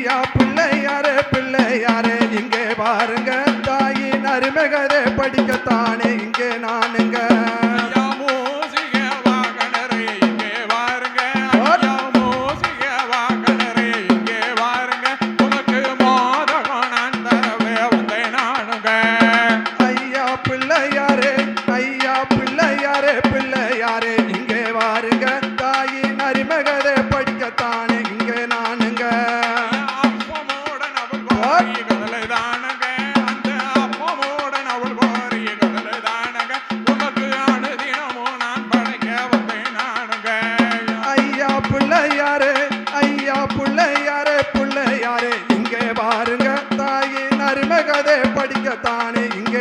ஐயா பிள்ளையாரே பிள்ளையாரே இங்கே பாருங்க. தாயின் அருமகதை படிக்கத்தானே இங்கே நான்.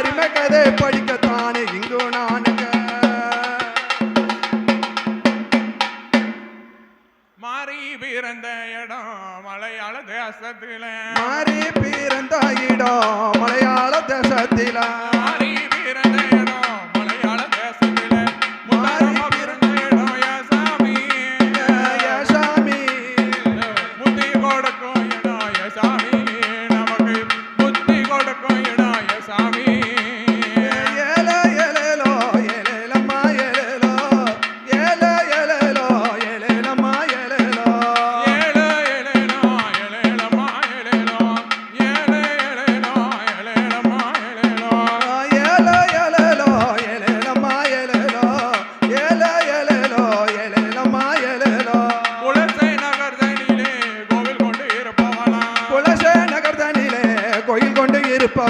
அருமை கதை படிக்கத்தானே இங்கு நானுங்க. மாறி பிறந்த இடம் மலையாள தேசத்தில. மாறி பிறந்த இடம் மலையாள தேசத்தில. மாறி பிறந்த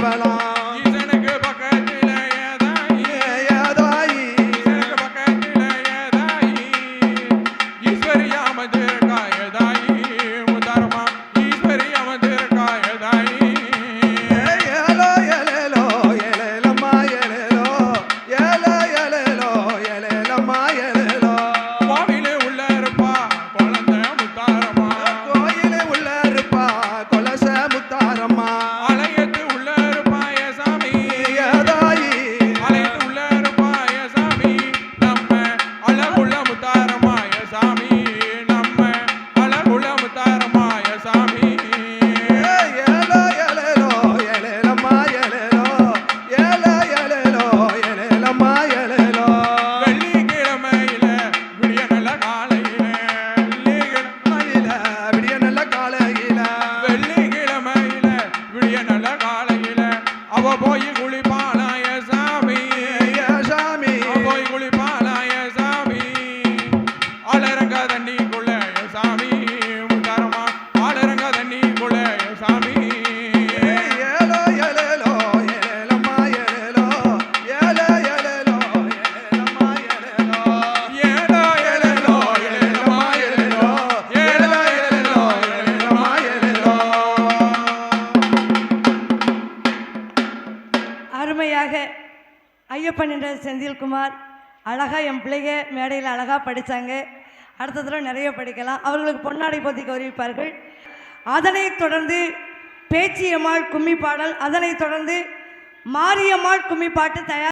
Babylon. விடிய நல்ல காலையில அவ போய் ஐயப்பன் என்ற செந்தில்குமார் அழகாக என் பிள்ளைங்க மேடையில் அழகாக படித்தாங்க அடுத்த தடவை நிறைய படிக்கலாம். அவர்களுக்கு பொன்னாடை போத்தி கௌரவிப்பார்கள். அதனைத் தொடர்ந்து பேச்சியம்மாள் கும்மி பாடல் அதனைத் தொடர்ந்து மாரியம்மாள் கும்மி பாட்டு தயார்